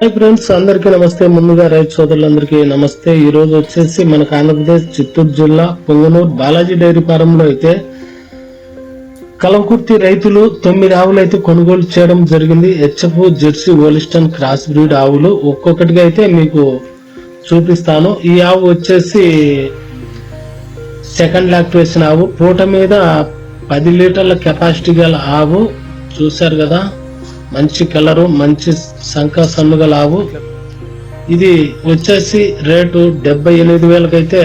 Hi friends అందరికీ నమస్తే. ముందుగా రైతు సోదరులందరికీ నమస్తే. ఈ రోజు వచ్చేసి మనకు ఆంధ్రప్రదేశ్ చిత్తూరు జిల్లా పొంగనూరు బాలాజీ డైరీ ఫారంలో అయితే కలవకుర్తి రైతులు తొమ్మిది ఆవులు అయితే కొనుగోలు చేయడం జరిగింది. HF Jersey Holstein cross breed ఆవులు ఒక్కొక్కటిగా అయితే మీకు చూపిస్తాను. ఈ ఆవు వచ్చేసి సెకండ్ లాక్టివేషన్ ఆవు. పూట మీద పది లీటర్ల కెపాసిటీ గల ఆవు. చూశారు కదా? మంచి కలరు మంచి సంఖ సన్ను లావు ఇది వచ్చేసి రేటు డెబ్బై ఎనిమిది వేలకైతే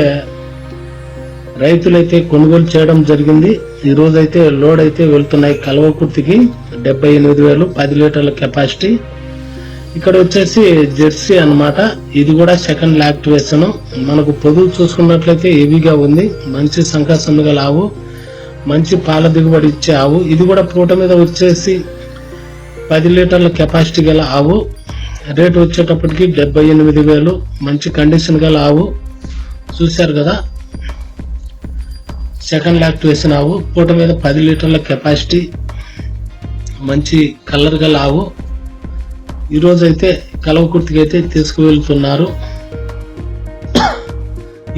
రైతులైతే కొనుగోలు చేయడం జరిగింది. ఈ రోజు అయితే లోడ్ అయితే వెళ్తున్నాయి కలవకుర్తికి డెబ్బై ఎనిమిది వేలు పది లీటర్ల కెపాసిటీ. ఇక్కడ వచ్చేసి జెర్సీ అన్నమాట. ఇది కూడా సెకండ్ లాక్టివేషన్ మనకు పొదువు చూసుకున్నట్లయితే హెవీగా ఉంది. మంచి సంఖ లావు ఆవు మంచి పాల దిగుబడి ఇచ్చే ఆవు. ఇది కూడా పూట మీద వచ్చేసి పది లీటర్ల కెపాసిటీ గల ఆవు రేటు వచ్చేటప్పటికి డెబ్బై ఎనిమిది వేలు. మంచి కండిషన్ గల ఆవు. చూశారు కదా? సెకండ్ లాక్టివేషన్ ఆవు పూట మీద పది లీటర్ల కెపాసిటీ. మంచి కలర్ గల ఆవు. ఈరోజు అయితే కలవకుర్తికి అయితే తీసుకువెళ్తున్నారు.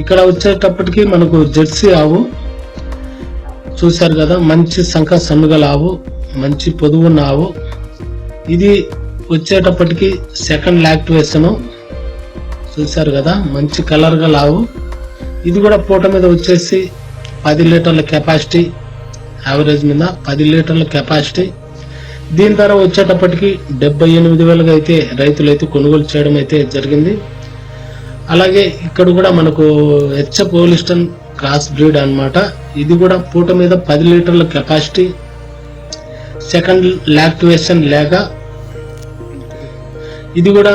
ఇక్కడ వచ్చేటప్పటికి మనకు జెర్సీ ఆవు. చూశారు కదా? మంచి సంఖ సన్నుగల ఆవు. మంచి పొదువున్న ఆవు. ఇది వచ్చేటప్పటికి సెకండ్ లాక్టివేషన్ చూశారు కదా మంచి కలర్గా లావు. ఇది కూడా పూట మీద వచ్చేసి పది లీటర్ల కెపాసిటీ యావరేజ్ మీద పది లీటర్ల కెపాసిటీ దీని ధర వచ్చేటప్పటికి డెబ్బై ఎనిమిది వేలుగా అయితే రైతులు అయితే కొనుగోలు చేయడం అయితే జరిగింది. అలాగే ఇక్కడ కూడా మనకు హెచ్ఎఫ్ ఓలిస్టన్ క్రాస్ బ్రీడ్ అన్నమాట. ఇది కూడా పూట మీద పది లీటర్ల కెపాసిటీ సెకండ్ లాక్టివేషన్ లేక ఇది కూడా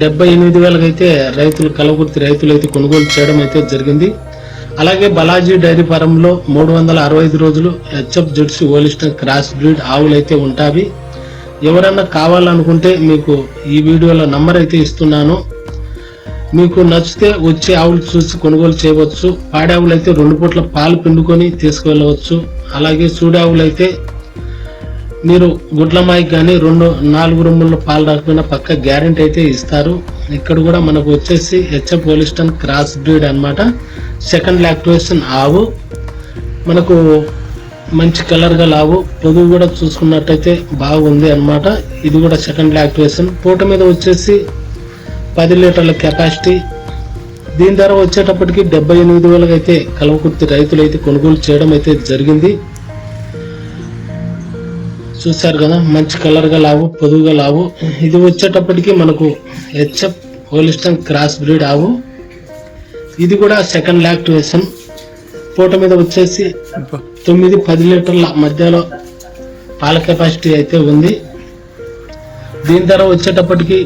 డెబ్బై ఎనిమిది వేలకు అయితే రైతులు కలగుర్తి రైతులు అయితే కొనుగోలు చేయడం అయితే జరిగింది. అలాగే బలాజీ డైరీ ఫారంలో మూడు వందల అరవై ఐదు రోజులు HF Jersey Holstein cross breed ఆవులు అయితే ఉంటాయి ఎవరన్నా కావాలనుకుంటే మీకు ఈ వీడియోలో నంబర్ అయితే ఇస్తున్నాను. మీకు నచ్చితే వచ్చే ఆవులు చూసి కొనుగోలు చేయవచ్చు. పాడావులు అయితే రెండు పూట్ల పాలు పిండుకొని తీసుకువెళ్ళవచ్చు అలాగే సూడావులు అయితే మీరు గుడ్లమాయి కానీ రెండు నాలుగు రూముల్లో పాలు రాకపోయినా పక్క గ్యారెంటీ అయితే ఇస్తారు. ఇక్కడ కూడా మనకు వచ్చేసి హెచ్ఎఫ్ పోలిస్టన్ క్రాస్ బ్రీడ్ అన్నమాట. సెకండ్ లాక్టివేషన్ ఆవు. మనకు మంచి కలర్ గల ఆవు. పొదుగు కూడా చూసుకున్నట్టయితే బాగుంది అన్నమాట. ఇది కూడా సెకండ్ లాక్టివేషన్ పూట మీద వచ్చేసి పది లీటర్ల కెపాసిటీ. దీని ధర వచ్చేటప్పటికి డెబ్బై ఎనిమిది వేలకైతే అయితే కలవకుర్తి రైతులు అయితే కొనుగోలు చేయడం అయితే జరిగింది. చూశారు కదా మంచి కలర్గా లావు పొదువుగా లావు. ఇది వచ్చేటప్పటికి మనకు హెచ్ఎఫ్ హోలిస్టన్ క్రాస్ బ్రీడ్ ఆవు. ఇది కూడా సెకండ్ లాక్టివేషన్ పూట మీద వచ్చేసి తొమ్మిది పది లీటర్ల మధ్యలో పాల కెపాసిటీ అయితే ఉంది. దీని ధర వచ్చేటప్పటికి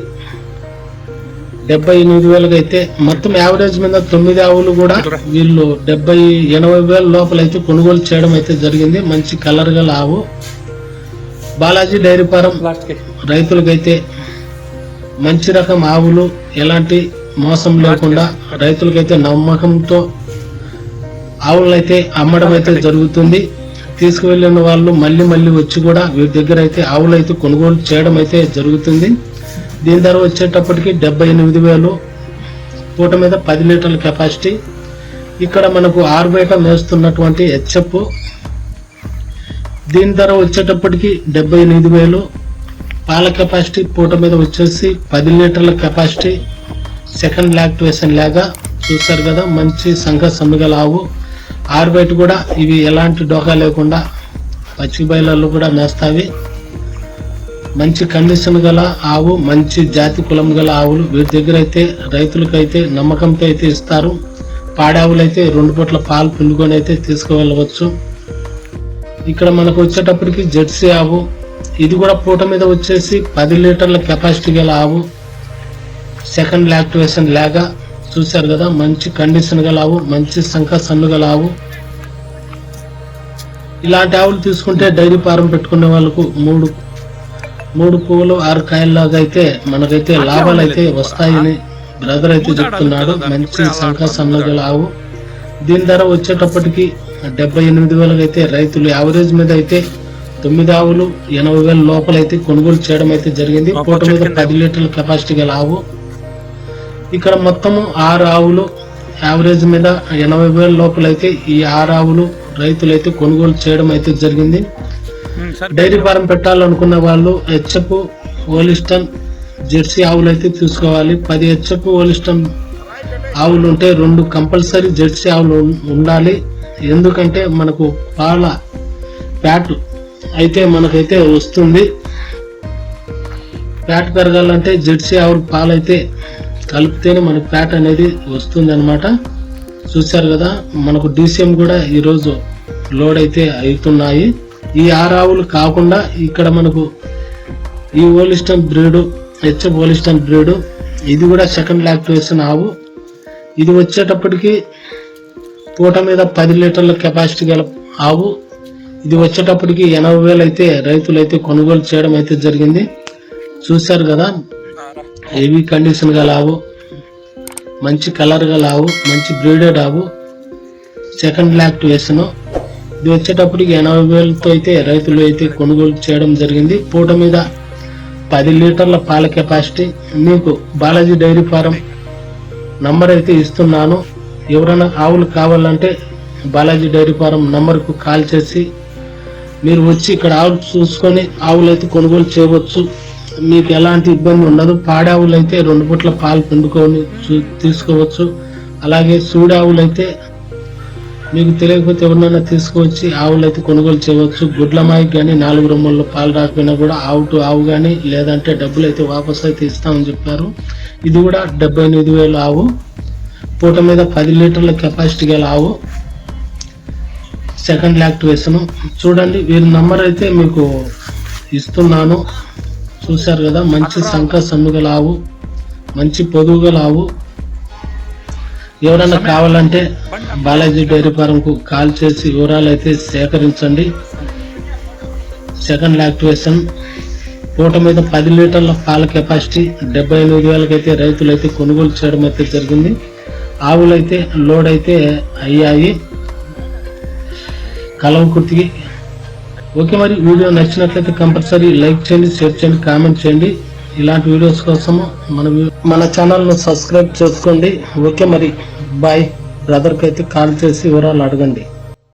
డెబ్బై ఎనిమిది వేలకు అయితే మొత్తం యావరేజ్ మీద తొమ్మిది ఆవులు కూడా వీళ్ళు డెబ్బై ఎనభై వేల లోపల అయితే కొనుగోలు చేయడం అయితే జరిగింది. మంచి కలర్ గల ఆవు బాలాజీ డైరీ ఫారం రైతులకైతే మంచి రకం ఆవులు ఎలాంటి మోసం లేకుండా రైతులకైతే నమ్మకంతో ఆవులను అయితే అమ్మడం అయితే జరుగుతుంది. తీసుకువెళ్ళిన వాళ్ళు మళ్ళీ మళ్ళీ వచ్చి కూడా వీరి దగ్గర అయితే ఆవులు అయితే కొనుగోలు చేయడం అయితే జరుగుతుంది. దీని ధర వచ్చేటప్పటికి డెబ్బై ఎనిమిది వేలు. పూట మీద పది లీటర్ల కెపాసిటీ. ఇక్కడ మనకు ఆరు బయట మేస్తున్నటువంటి హెచ్ఎఫ్ దీని ధర వచ్చేటప్పటికి డెబ్బై ఎనిమిది వేలు. పాల కెపాసిటీ పూట మీద వచ్చేసి పది లీటర్ల కెపాసిటీ. సెకండ్ లాక్టివేషన్ లాగా చూస్తారు కదా మంచి సంఘ సమ్మిగల ఆవు ఆరు బయట కూడా ఇవి ఎలాంటి డోకా లేకుండా పచ్చి బయలలో కూడా మేస్తావి మంచి కండిషన్ గల ఆవు మంచి జాతి కులం గల ఆవులు. వీటి దగ్గర అయితే రైతులకైతే నమ్మకంతో అయితే ఇస్తారు. పాడావులు అయితే రెండు పూట్ల పాలు పిండుకొని అయితే తీసుకువెళ్ళవచ్చు. ఇక్కడ మనకు వచ్చేటప్పటికి జెర్సీ ఆవు. ఇది కూడా పూట మీద వచ్చేసి పది లీటర్ల కెపాసిటీ గల ఆవు. సెకండ్ లాక్టివేషన్ లాగా చూశారు కదా మంచి కండిషన్ గల ఆవు మంచి సంఖ సన్ను గల ఆవు. ఇలాంటి ఆవులు తీసుకుంటే డైరీ ఫారం పెట్టుకునే వాళ్ళకు మూడు మూడు పువ్వులు ఆరు కాయల్లాగా అయితే మనకైతే లాభాలు అయితే వస్తాయని బ్రదర్ అయితే చెప్తున్నాడు. మంచి సంఖ సన్ను గల ఆవు. దీని ధర వచ్చేటప్పటికి డెబ్బై ఎనిమిది వేలకు అయితే రైతులు యావరేజ్ మీద అయితే తొమ్మిది ఆవులు ఎనభై వేల లోపలైతే కొనుగోలు చేయడం అయితే జరిగింది. పూట మీద పది లీటర్ల కెపాసిటీ గల ఆవు. ఇక్కడ మొత్తము ఆరు ఆవులు యావరేజ్ మీద ఎనభై వేల లోపలైతే ఈ ఆరు ఆవులు రైతులైతే కొనుగోలు చేయడం అయితే జరిగింది. డైరీ ఫారం పెట్టాలనుకున్న వాళ్ళు హెచ్ఎఫ్ ఓలిస్టన్ జెర్సీ ఆవులు అయితే తీసుకోవాలి పది హెచ్ఎఫ్ ఓలిస్టన్ ఆవులు ఉంటే రెండు కంపల్సరీ జెర్సీ ఆవులు ఉండాలి. ఎందుకంటే మనకు పాల ఫ్యాట్ అయితే మనకైతే వస్తుంది. ఫ్యాట్ పెరగాలంటే జెర్సీ ఆవుల పాలైతే కలిపితేనే మనకు ఫ్యాట్ అనేది వస్తుంది అనమాట చూశారు కదా మనకు డీసీఎం కూడా ఈరోజు లోడ్ అయితే అవుతున్నాయి. ఈ ఆరు ఆవులు కాకుండా ఇక్కడ మనకు ఈ Holstein breed HF Holstein breed ఇది కూడా సెకండ్ లాక్టివేషన్ ఆవు. ఇది వచ్చేటప్పటికి పూట మీద పది లీటర్ల కెపాసిటీ గల ఆవు. ఇది వచ్చేటప్పటికి ఎనభై వేలు అయితే రైతులు అయితే కొనుగోలు చేయడం అయితే జరిగింది. చూశారు కదా? హెవీ కండిషన్ గల ఆవు మంచి కలర్ గల ఆవు మంచి బ్రీడెడ్ ఆవు సెకండ్ లాక్టివేషన్ ఇది వచ్చేటప్పటికి ఎనభై వేలతో అయితే రైతులు అయితే కొనుగోలు చేయడం జరిగింది. పూట మీద పది లీటర్ల పాల కెపాసిటీ. మీకు బాలాజీ డైరీ ఫారం నంబర్ అయితే ఇస్తున్నాను. ఎవరైనా ఆవులు కావాలంటే బాలాజీ డైరీ ఫారం నంబర్కు కాల్ చేసి మీరు వచ్చి ఇక్కడ ఆవులు చూసుకొని ఆవులు అయితే కొనుగోలు చేయవచ్చు. మీకు ఎలాంటి ఇబ్బంది ఉండదు. పాడావులు అయితే రెండు పూట్ల పాలు పిండుకొని చూ- తీసుకోవచ్చు. అలాగే సూడావులు అయితే మీకు తెలియకపోతే ఎవరినైనా తీసుకువచ్చి ఆవులు అయితే కొనుగోలు చేయవచ్చు. గుడ్లమాయి కానీ నాలుగు రొమ్మల్లో పాలు రాకపోయినా కూడా ఆవు టు ఆవు కానీ లేదంటే డబ్బులు అయితే వాపస్ అయితే ఇస్తామని చెప్పారు. ఇది కూడా డెబ్బై ఎనిమిది వేలు ఆవు. పూట మీద పది లీటర్ల కెపాసిటీ గల ఆవు సెకండ్ యాక్టివేషన్ చూడండి వీరి నంబర్ అయితే మీకు ఇస్తున్నాను. చూశారు కదా మంచి సంఖ సన్నుగల ఆవు మంచి పొదుగుగల ఆవు. ఎవరైనా కావాలంటే బాలాజీ డైరీ ఫారంకు కాల్ చేసి వివరాలు అయితే సేకరించండి సెకండ్ యాక్టివేషన్ పూట మీద పది లీటర్ల పాల కెపాసిటీ డెబ్బై ఎనిమిది వేలకైతే రైతులు అయితే కొనుగోలు చేయడం అయితే జరిగింది. ఆవులైతే లోడ్ అయితే అయ్యాయి. కలవ కుర్తికి. ఓకే మరి వీడియో నచ్చినట్లయితే కంపల్సరీ లైక్ చేయండి షేర్ చేయండి కామెంట్ చేయండి. ఇలాంటి వీడియోస్ కోసము మన మన ఛానల్ను సబ్స్క్రైబ్ చేసుకోండి. ఓకే మరి బాయ్. బ్రదర్కి అయితే కాల్ చేసి వివరాలు అడగండి.